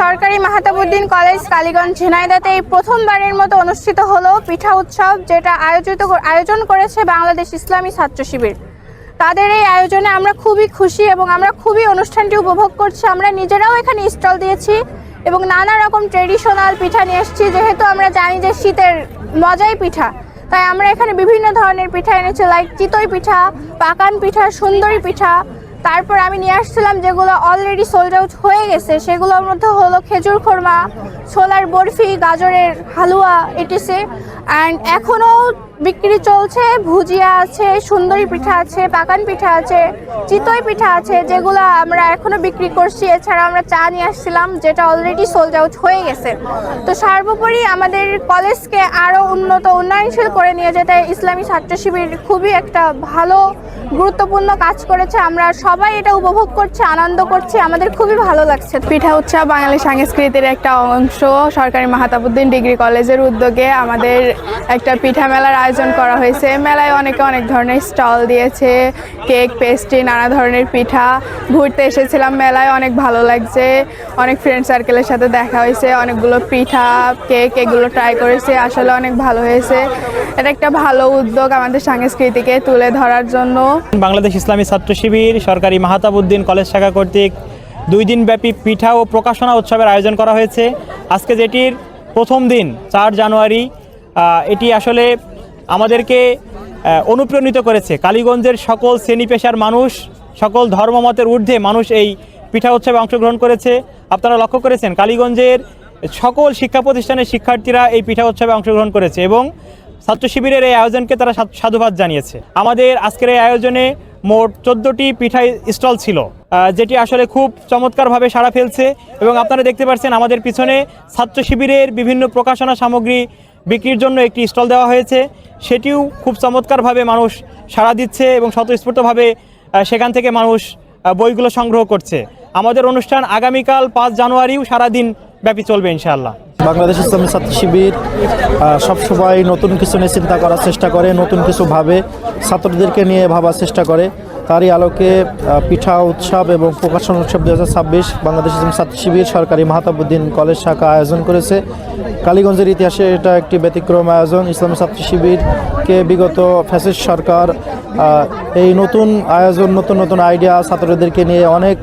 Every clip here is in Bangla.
সরকারি মাহাতাবুদ্দিন কলেজ, কালীগঞ্জ ঝিনাইদাতে এই প্রথমবারের মতো অনুষ্ঠিত হলো পিঠা উৎসব, যেটা আয়োজিত আয়োজন করেছে বাংলাদেশ ইসলামী ছাত্র শিবির। তাদের এই আয়োজনে আমরা খুবই খুশি এবং আমরা খুবই অনুষ্ঠানটি উপভোগ করছি। আমরা নিজেরাও এখানে স্টল দিয়েছি এবং নানা রকম ট্রেডিশনাল পিঠা নিয়ে এসেছি। যেহেতু আমরা জানি যে শীতের মজাই পিঠা, তাই আমরা এখানে বিভিন্ন ধরনের পিঠা এনেছি লাইক চিতই পিঠা, পাকান পিঠা, সুন্দরী পিঠা তারপর আমি নিয়ে আসছিলাম যেগুলো অলরেডি সোল্ড আউট হয়ে গেছে, সেগুলোর মধ্যে হলো খেজুর খোরমা, ছোলার বরফি, গাজরের হালুয়া এটিসি অ্যান্ড এখনও বিক্রি চলছে, ভুজিয়া আছে, সুন্দরী পিঠা আছে পাকান পিঠা আছে, চিতই পিঠা আছে, যেগুলো আমরা এখনও বিক্রি করছি। এছাড়া আমরা চা নিয়ে আসছিলাম, যেটা অলরেডি সোল্ড আউট হয়ে গেছে। তো সর্বোপরি আমাদের কলেজকে আরও উন্নত, উন্নয়নশীল করে নিয়ে যেতে ইসলামী ছাত্র শিবির খুবই একটা ভালো, গুরুত্বপূর্ণ কাজ করেছে। আমরা সবাই এটা উপভোগ করছি, আনন্দ করছি। আমাদের খুবই ভালো লাগছে। পিঠা উৎসব বাঙালি সংস্কৃতির একটা অংশ। সরকারি মাহাতাবুদ্দিন ডিগ্রি কলেজের উদ্যোগে আমাদের একটা পিঠা মেলার আয়োজন করা হয়েছে। মেলায় অনেকে অনেক ধরনের স্টল দিয়েছে, কেক, পেস্ট্রি, নানা ধরনের পিঠা। ঘুরতে এসেছিলাম মেলায়, অনেক ভালো লাগছে। অনেক ফ্রেন্ড সার্কেলের সাথে দেখা হয়েছে, অনেকগুলো পিঠা, কেক এগুলো ট্রাই করেছে, আসলে অনেক ভালো হয়েছে। এটা একটা ভালো উদ্যোগ আমাদের সংস্কৃতিকে তুলে ধরার জন্য। বাংলাদেশ ইসলামী ছাত্র শিবির, সরকারি মাহাতাবুদ্দিন কলেজ শাখা কর্তৃক দুই দিনব্যাপী পিঠা ও প্রকাশনা উৎসবের আয়োজন করা হয়েছে। আজকে যেটির প্রথম দিন, চার জানুয়ারি এটি আসলে আমাদেরকে অনুপ্রাণিত করেছে। কালীগঞ্জের সকল শ্রেণি পেশার মানুষ, সকল ধর্মমতের ঊর্ধ্বে মানুষ এই পিঠা উৎসবে অংশগ্রহণ করেছে। আপনারা লক্ষ্য করেছেন, কালীগঞ্জের সকল শিক্ষা প্রতিষ্ঠানের শিক্ষার্থীরা এই পিঠা উৎসবে অংশগ্রহণ করেছে এবং ছাত্র শিবিরের এই আয়োজনকে তারা সাধ- সাধুবাদ জানিয়েছে। আমাদের আজকের এই আয়োজনে মোট চোদ্দোটি পিঠা স্টল ছিল যেটি আসলে খুব চমৎকারভাবে সাড়া ফেলছে এবং আপনারা দেখতে পাচ্ছেন আমাদের পিছনে ছাত্র শিবিরের বিভিন্ন প্রকাশনা সামগ্রী বিক্রির জন্য একটি স্টল দেওয়া হয়েছে। সেটিও খুব চমৎকারভাবে মানুষ সাড়া দিচ্ছে এবং স্বতঃস্ফূর্তভাবে সেখান থেকে মানুষ বইগুলো সংগ্রহ করছে। আমাদের অনুষ্ঠান আগামীকাল পাঁচ জানুয়ারিও সারাদিন ব্যাপী চলবে ইনশাআল্লাহ। বাংলাদেশ ইসলামী ছাত্র শিবির সবসময় নতুন কিছু নিয়ে চিন্তা করার চেষ্টা করে, নতুন কিছু ভাবে, ছাত্রদেরকে নিয়ে ভাবার চেষ্টা করে। তারই আলোকে পিঠা উৎসব এবং প্রকাশন উৎসব দু হাজার ছাব্বিশ বাংলাদেশ ছাত্র শিবির সরকারি মাহাতাবুদ্দিন কলেজ শাখা আয়োজন করেছে। কালীগঞ্জের ইতিহাসে এটা একটি ব্যতিক্রম আয়োজন। ইসলামী ছাত্র শিবিরকে বিগত ফ্যাসিস্ট সরকার এই নতুন আয়োজন, নতুন নতুন আইডিয়া ছাত্রদেরকে নিয়ে অনেক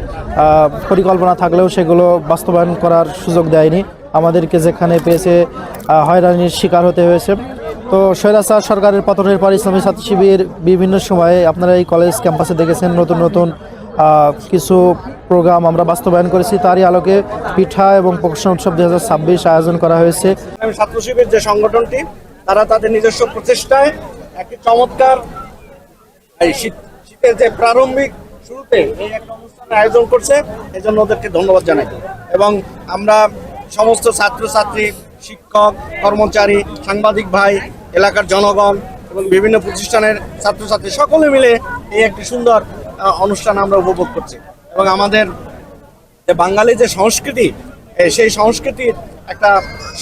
পরিকল্পনা থাকলেও সেগুলো বাস্তবায়ন করার সুযোগ দেয়নি। আমাদেরকে যেখানে পেয়েছে হয়রানির শিকার হতে হয়েছে। তো স্বৈরাচার সরকারের পতনের পর ইসলামী ছাত্র শিবির বিভিন্ন সময়ে আপনারা এই কলেজ ক্যাম্পাসে দেখেছেন নতুন নতুন কিছু প্রোগ্রাম আমরা বাস্তবায়ন করেছি। তারই আলোকে পিঠা এবং প্রকাশন উৎসব দু হাজার ছাব্বিশ আয়োজন করা হয়েছে। ছাত্র শিবির যে সংগঠনটি, তারা তাদের নিজস্ব প্রচেষ্টায় একটি চমৎকার শীতের যে প্রারম্ভিক শুরুতে এই একটা অনুষ্ঠানের আয়োজন করছে এই জন্য ওদেরকে ধন্যবাদ জানাই। এবং আমরা সমস্ত ছাত্রছাত্রী, শিক্ষক, কর্মচারী, সাংবাদিক ভাই এলাকার জনগণ এবং বিভিন্ন প্রতিষ্ঠানের ছাত্রছাত্রী সকলে মিলে এই একটি সুন্দর অনুষ্ঠান আমরা উপভোগ করছি। এবং আমাদের যে বাঙালি যে সংস্কৃতি সেই সংস্কৃতির একটা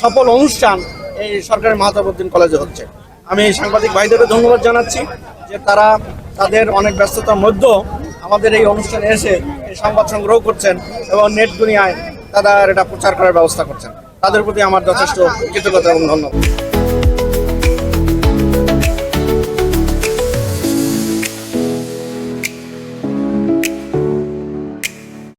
সফল অনুষ্ঠান এই সরকারি মাহতাবুদ্দিন কলেজে হচ্ছে। আমি সাংবাদিক ভাইদেরও ধন্যবাদ জানাচ্ছি যে তারা তাদের অনেক ব্যস্ততার মধ্যেও আমাদের এই অনুষ্ঠানে এসে এই সংবাদ সংগ্রহ করছেন এবং নেট দুনিয়ায় তারা এটা প্রচার করার ব্যবস্থা করছেন। তাদের প্রতি আমার যথেষ্ট কৃতজ্ঞতা এবং ধন্যবাদ।